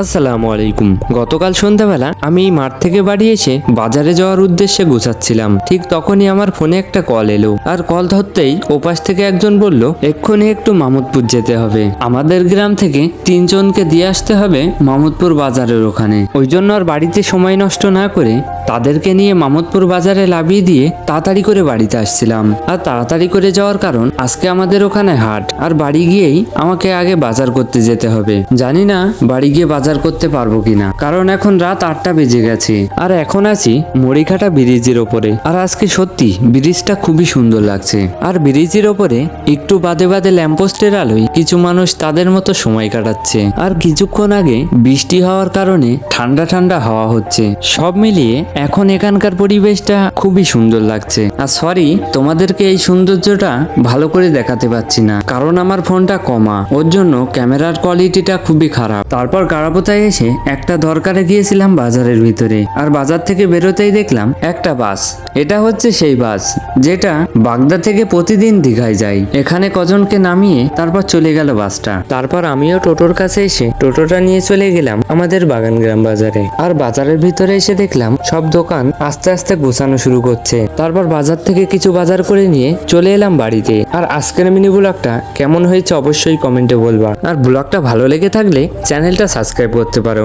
আসসালামু আলাইকুম। গতকাল সন্ধ্যাবেলা আমি মাঠ থেকে বাড়ি এসে বাজারে যাওয়ার উদ্দেশ্যে গোছাচ্ছিলাম। ঠিক তখনই আমার ফোনে একটা কল এলো। আর কল ধরতেই ওপাশ থেকে একজন বলল, এক্ষুনি একটু মামুদপুর যেতে হবে। আমাদের গ্রাম থেকে তিনজনকে দিয়ে আসতে হবে মামুদপুর বাজারের ওখানে। ওই জন্য আর বাড়িতে সময় নষ্ট না করে তাদেরকে নিয়ে মামুদপুর বাজারে লাভিয়ে দিয়ে তাড়াতাড়ি করে বাড়িতে আসছিলাম। আর তাড়াতাড়ি করে যাওয়ার কারণ আজকে আমাদের ওখানে হাট। আর বাড়ি গিয়েই আমাকে আগে বাজার করতে যেতে হবে। জানি না বাড়ি গিয়ে বাজার করতে পারব কিনা। কারণ এখন রাত আটটা বেজে গেছে। আর এখন আছি মরিঘাটা ব্রিজের ওপরে। আর আজকে সত্যি ব্রিজটা খুবই সুন্দর লাগছে। আর ব্রিজের ওপরে একটু বাদে বাদে ল্যাম্পোস্টের আলোয় কিছু মানুষ তাদের মতো সময় কাটাচ্ছে। আর কিছুক্ষণ আগে বৃষ্টি হওয়ার কারণে ঠান্ডা ঠান্ডা হাওয়া হচ্ছে। সব মিলিয়ে এখন এখানকার পরিবেশটা খুবই সুন্দর লাগছে। আর সরি তোমাদেরকে এই সৌন্দর্যটা ভালো করে দেখাতে পাচ্ছি না, কারণ আমার ফোনটা কমা। ওর জন্য ক্যামেরার কোয়ালিটিটা খুবই খারাপ। তারপর গাড়াপোতায় এসে একটা দরকারে গিয়েছিলাম বাজারের ভিতরে, আর বাজার থেকে বেরোতেই দেখলাম একটা বাস। এটা হচ্ছে সেই বাস, যেটা বাগদা থেকে প্রতিদিন দীঘায় যায়। এখানে কজনকে নামিয়ে তারপর চলে গেল বাসটা। তারপর আমিও টোটোর কাছে এসে টোটোটা নিয়ে চলে গেলাম আমাদের বাগান গ্রাম বাজারে। আর বাজারের ভিতরে এসে দেখলাম সব দোকান আস্তে আস্তে গোছানো শুরু করছে। তারপর বাজার থেকে কিছু বাজার করে নিয়ে চলে এলাম বাড়িতে। আর আজকের মিনি ব্লগটা কেমন হয়েছে অবশ্যই কমেন্টে বলবা। আর ব্লগটা ভালো লেগে থাকলে চ্যানেলটা সাবস্ক্রাইব করতে পারো।